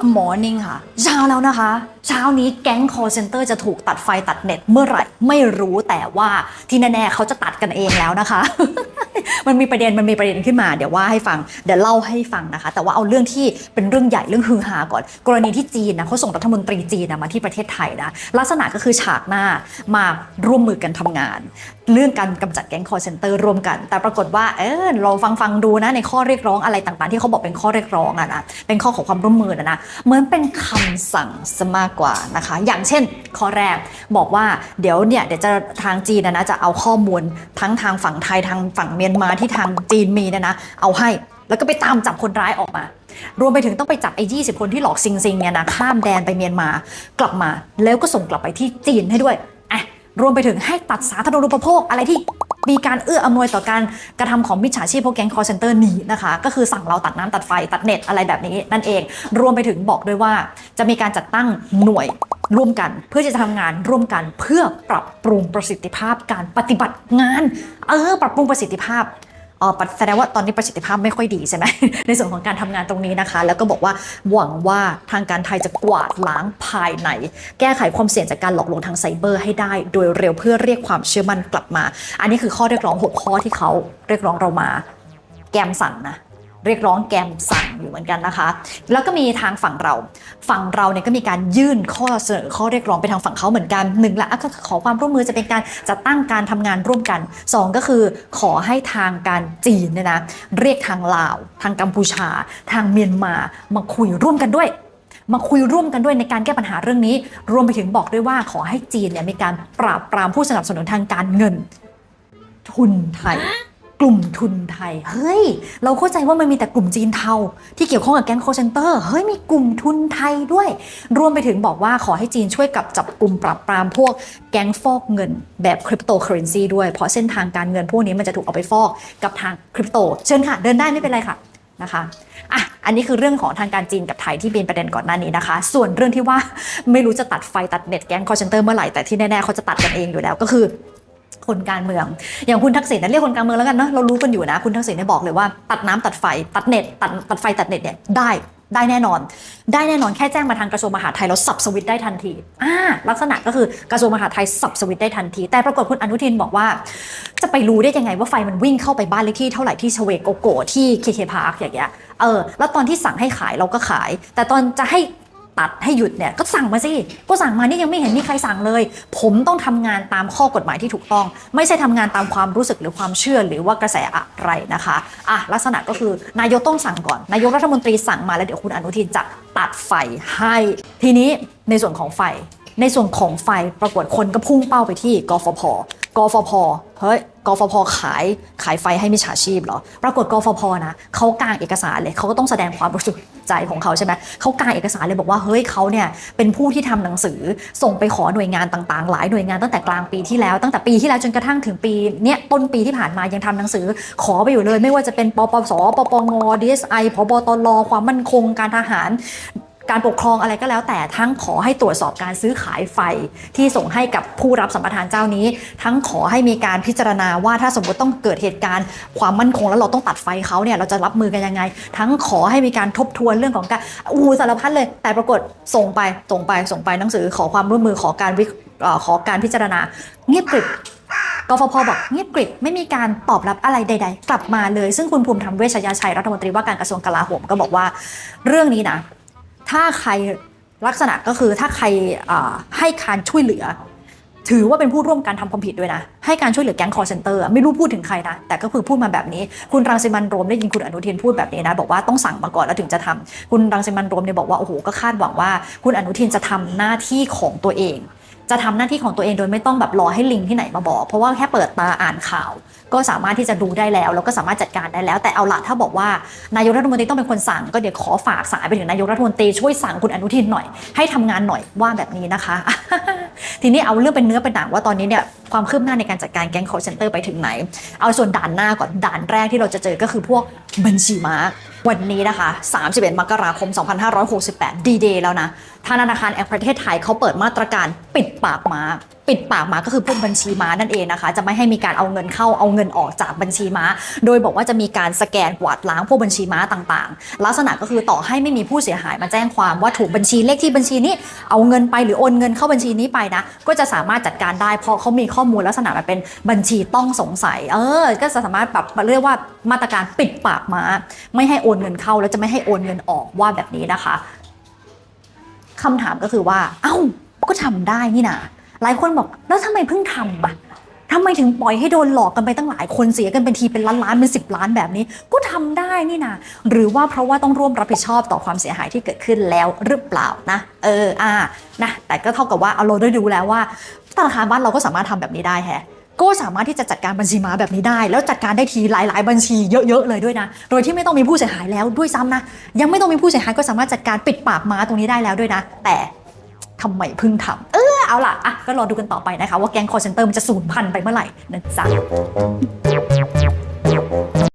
Good morning ค่ะเช้าแล้วนะคะ เช้านี้แก๊ง call center จะถูกตัดไฟตัดเน็ตเมื่อไหร่ ไม่รู้แต่ว่าที่แน่ๆ เขาจะตัดกันเองแล้วนะคะ มันมีประเด็นมันมีประเด็นขึ้นมา เดี๋ยวว่าให้ฟังเดี๋ยวเล่าให้ฟังนะคะ แต่ว่าเอาเรื่องที่เป็นเรื่องใหญ่เรื่องฮือฮาก่อน กรณีที่จีนนะเขาส่งรัฐมนตรีจีนนะมาที่ประเทศไทยนะลักษณะก็คือฉากหน้ามาร่วมมือกันทำงานเรื่องการกำจัดแก๊ง call center ร่วมกัน แต่ปรากฏว่าเออเราฟังฟังดูนะในข้อเรียกร้องอะไรต่างๆ ที่เขาบอกเป็นข้อเรียกร้องอะนะเป็นข้อของความร่วมมือนะนะเหมือนเป็นคำสั่งซะมากกว่านะคะ อย่างเช่น ข้อแรกบอกว่าเดี๋ยวเนี่ยเดี๋ยวจะทางจีนนะนะจะเอาข้อมูลทั้งทางฝั่งไทยทางฝั่งเมียนมาที่ทางจีนมีนะนะเอาให้แล้วก็ไปตามจับคนร้ายออกมา รวมไปถึงต้องไปจับไอ้20คนที่หลอกซิงซิงเนี่ยนะข้ามแดนไปเมียนมากลับมา แล้วก็ส่งกลับไปที่จีนให้ด้วย รวมไปถึงให้ตัดสาธารณูปโภคอะไรที่มีการเอื้ออำนวยต่อการกระทำของมิจฉาชีพพวกแก๊งคอร์เซนเตอร์นี้นะคะ ก็คือสั่งเราตัดน้ำตัดไฟตัดเน็ตอะไรแบบนี้นั่นเอง รวมไปถึงบอกด้วยว่า จะมีการจัดตั้งหน่วยร่วมกัน เพื่อจะทำงานร่วมกันเพื่อปรับปรุงประสิทธิภาพการปฏิบัติงาน เออ ปรับปรุงประสิทธิภาพ อ๋อแสดงว่าตอนนี้ประสิทธิภาพไม่ค่อยดีใช่ไหมในส่วนของการทำงานตรงนี้นะคะ แล้วก็บอกว่าหวังว่าทางการไทยจะกวาดล้างภายใน แก้ไขความเสี่ยงจากการหลอกลวงทางไซเบอร์ให้ได้ โดยเร็วเพื่อเรียกความเชื่อมั่นกลับมา อันนี้คือข้อเรียกร้อง 6 ข้อที่เขาเรียกร้องเรามา แกมสั่งนะ เรียกร้องแกมสั่งอยู่เหมือนกันนะคะ แล้วก็มีทางฝั่งเรา ฝั่งเราเนี่ยก็มีการยื่นข้อเสนอข้อเรียกร้องไปทางฝั่งเขาเหมือนกันหนึ่งละก็ขอความร่วมมือจะเป็นการจัดตั้งการทำงานร่วมกันสองก็คือขอให้ทางการจีนเนี่ยนะเรียกทางลาว ทางกัมพูชา ทางเมียนมามาคุยร่วมกันด้วยมาคุยร่วมกันด้วยในการแก้ปัญหาเรื่องนี้ รวมไปถึงบอกด้วยว่าขอให้จีนเนี่ยมีการปราบปรามผู้สนับสนุนทางการเงิน ทุนไทย ลุ่มทุนไทย เฮ้ย เราเข้าใจว่ามันมีแต่กลุ่มจีนเทา ที่เกี่ยวข้องกับแก๊งโคเซนเตอร์เฮ้ยมีกลุ่มทุนไทยด้วย รวมไปถึงบอกว่าขอให้จีนช่วยกับจับกลุ่มปราบปรามพวกแก๊งฟอกเงินแบบคริปโตเคอเรนซีด้วย เพราะเส้นทางการเงินพวกนี้มันจะถูกเอาไปฟอกกับทางคริปโต เชิญค่ะเดินได้ไม่เป็นไรค่ะนะคะอะ อันนี้คือเรื่องของทางการจีนกับไทยที่เป็นประเด็นก่อนหน้านี้นะคะ ส่วนเรื่องที่ว่าไม่รู้จะตัดไฟตัดเน็ตแก๊งคอเซนเตอร์เมื่อไหร่ แต่ที่แน่ๆเขาจะตัดกันเองอยู่แล้วก็คือ คนการเมือง อย่างคุณทักษิณนะเรียกคนการเมืองแล้วกันเนาะเรารู้กันอยู่นะ คุณทักษิณเนี่ยบอกเลยว่าตัดน้ำตัดไฟตัดเน็ตตัดตัดไฟตัดเน็ตเนี่ยได้ได้แน่นอน ได้แน่นอนแค่แจ้งมาทางกระทรวงมหาดไทยแล้วสับสวิตได้ทันทีอ่าลักษณะก็คือกระทรวงมหาดไทยสับสวิตได้ทันที แต่ปรากฏคุณอนุทินบอกว่า จะไปรู้ได้ยังไงว่าไฟมันวิ่งเข้าไปบ้านเลขที่เท่าไหร่ที่ชเวโกโกที่เคเคพาร์คอย่างเงี้ยเออแล้วตอนที่สั่งให้ขายเราก็ขาย แต่ตอนจะให้ ตัดให้หยุดเนี่ยก็สั่งมาสิก็สั่งมานี่ยังไม่เห็นมีใครสั่งเลย ผมต้องทำงานตามข้อกฎหมายที่ถูกต้อง ไม่ใช่ทำงานตามความรู้สึกหรือความเชื่อหรือว่ากระแสอะไรนะคะอะลักษณะก็คือนายกต้องสั่งก่อน นายกรัฐมนตรีสั่งมาแล้วเดี๋ยวคุณอนุทินจะตัดไฟให้ ทีนี้ในส่วนของไฟ ในส่วนของไฟปรากฏคนก็พุ่งเป้าไปที่กฟผกฟผเฮ้ยกฟผขายขายไฟให้มิจฉาชีพเหรอ ปรากฏกฟผนะเขากางเอกสารเลยเขาก็ต้องแสดงความบริสุทธิ์ใจของเขาใช่ไหมเขากางเอกสารเลยบอกว่าเฮ้ยเขาเนี่ยเป็นผู้ที่ทำหนังสือส่งไปขอหน่วยงานต่างๆ หลายหน่วยงานตั้งแต่กลางปีที่แล้วตั้งแต่ปีที่แล้วจนกระทั่งถึงปีเนี้ยต้นปีที่ผ่านมายังทำหนังสือขอไปอยู่เลย ไม่ว่าจะเป็นปปสปปง DSI พบตรความมั่นคงการทหาร การปกครองอะไรก็แล้วแต่ทั้งขอให้ตรวจสอบการซื้อขายไฟที่ส่งให้กับผู้รับสัมปทานเจ้านี้ ทั้งขอให้มีการพิจารณาว่าถ้าสมมติต้องเกิดเหตุการณ์ความมั่นคงแล้วเราต้องตัดไฟเขาเนี่ยเราจะรับมือกันยังไง ทั้งขอให้มีการทบทวนเรื่องของการอู้สารพัดเลย แต่ปรากฏส่งไปส่งไปส่งไปหนังสือขอความร่วมมือขอการวิขอการพิจารณาเงียบกริบกฟผบอกเงียบกริบไม่มีการตอบรับอะไรใด ๆ กลับมาเลย ซึ่งคุณภูมิธรรมเวชยชัยรัฐมนตรีว่าการกระทรวงกลาโหมก็บอกว่า เรื่องนี้นะ ถ้าใครลักษณะก็คือถ้าใครให้การช่วยเหลือ ถือว่าเป็นผู้ร่วมการทำความผิดด้วยนะ ให้การช่วยเหลือแก๊งคอร์เซนเตอร์ไม่รู้พูดถึงใครนะ แต่ก็คือพูดมาแบบนี้ คุณรังสิมันโรมได้ยินคุณอนุทินพูดแบบนี้นะ บอกว่าต้องสั่งมาก่อนแล้วถึงจะทำคุณรังสิมันโรมเนี่ยบอกว่าโอ้โหก็คาดหวังว่า คุณอนุทินจะทำหน้าที่ของตัวเอง จะทำหน้าที่ของตัวเองโดยไม่ต้องแบบรอให้ลิงที่ไหนมาบอก เพราะว่าแค่เปิดตาอ่านข่าว ก็สามารถที่จะดูได้แล้ว แล้วก็สามารถจัดการได้แล้ว แต่เอาละถ้าบอกว่านายกรัฐมนตรีต้องเป็นคนสั่ง ก็เดี๋ยวขอฝากสายไปถึงนายกรัฐมนตรีช่วยสั่งคุณอนุทินหน่อย ให้ทำงานหน่อยว่าแบบนี้นะคะ ทีนี้เอาเรื่องเป็นเนื้อเป็นหนังว่าตอนนี้เนี่ยความคืบหน้าในการจัดการแก๊ง call center ไปถึงไหน เอาส่วนด่านหน้าก่อนด่านแรกที่เราจะเจอก็คือพวกบัญชีม้าวันนี้นะคะ 31 มกราคม 2568 D-Day แล้วนะ ธนาคารแห่งประเทศไทยเขาเปิดมาตรการปิดปากม้า ปิดปากม้าก็คือพวกบัญชีม้านั่นเองนะคะ จะไม่ให้มีการเอาเงินเข้าเอาเงินออกจากบัญชีม้า โดยบอกว่าจะมีการสแกนกวาดล้างพวกบัญชีม้าต่างๆ ลักษณะก็คือต่อให้ไม่มีผู้เสียหายมาแจ้งความว่าถูกบัญชีเลขที่บัญชีนี้ เอาเงินไปหรือโอนเงินเข้าบัญชีนี้ไปนะ ก็จะสามารถจัดการได้เพราะเขามีข้อมูลลักษณะมันเป็นบัญชีต้องสงสัย เออ ก็จะสามารถแบบเรียกว่ามาตรการปิดปากม้า ไม่ให้โอนเงินเข้าแล้วจะไม่ให้โอนเงินออกว่าแบบนี้นะคะ คำถามก็คือว่า เอ้าก็ทำได้นี่นาหลายคนบอกแล้วทำไมเพิ่งทำอะทำไมถึงปล่อยให้โดนหลอกกันไปตั้งหลายคนเสียกันเป็นทีเป็นล้านล้านเป็นสิบล้านแบบนี้ ก็ทำได้นี่นาหรือว่าเพราะว่าต้องร่วมรับผิดชอบต่อความเสียหายที่เกิดขึ้นแล้วหรือเปล่านะเอออ่านะแต่ก็เท่ากับว่าเอาเราได้รู้แล้วว่าธนาคารบ้านเราก็สามารถทำแบบนี้ได้แฮะ ก็สามารถที่จะจัดการบัญชีม้าแบบนี้ได้ แล้วจัดการได้ทีหลาย ๆ บัญชีเยอะ ๆ เลยด้วยนะ โดยที่ไม่ต้องมีผู้เสียหายแล้วด้วยซ้ำนะ ยังไม่ต้องมีผู้เสียหายก็สามารถจัดการปิดปากม้าตรงนี้ได้แล้วด้วยนะ แต่ทำไมเพิ่งทำเออเอาล่ะอะก็รอดูกันต่อไปนะคะ ว่าแก๊งคอร์เซนเตอร์มันจะสูญพันธุ์ไปเมื่อไหร่นะจ๊ะ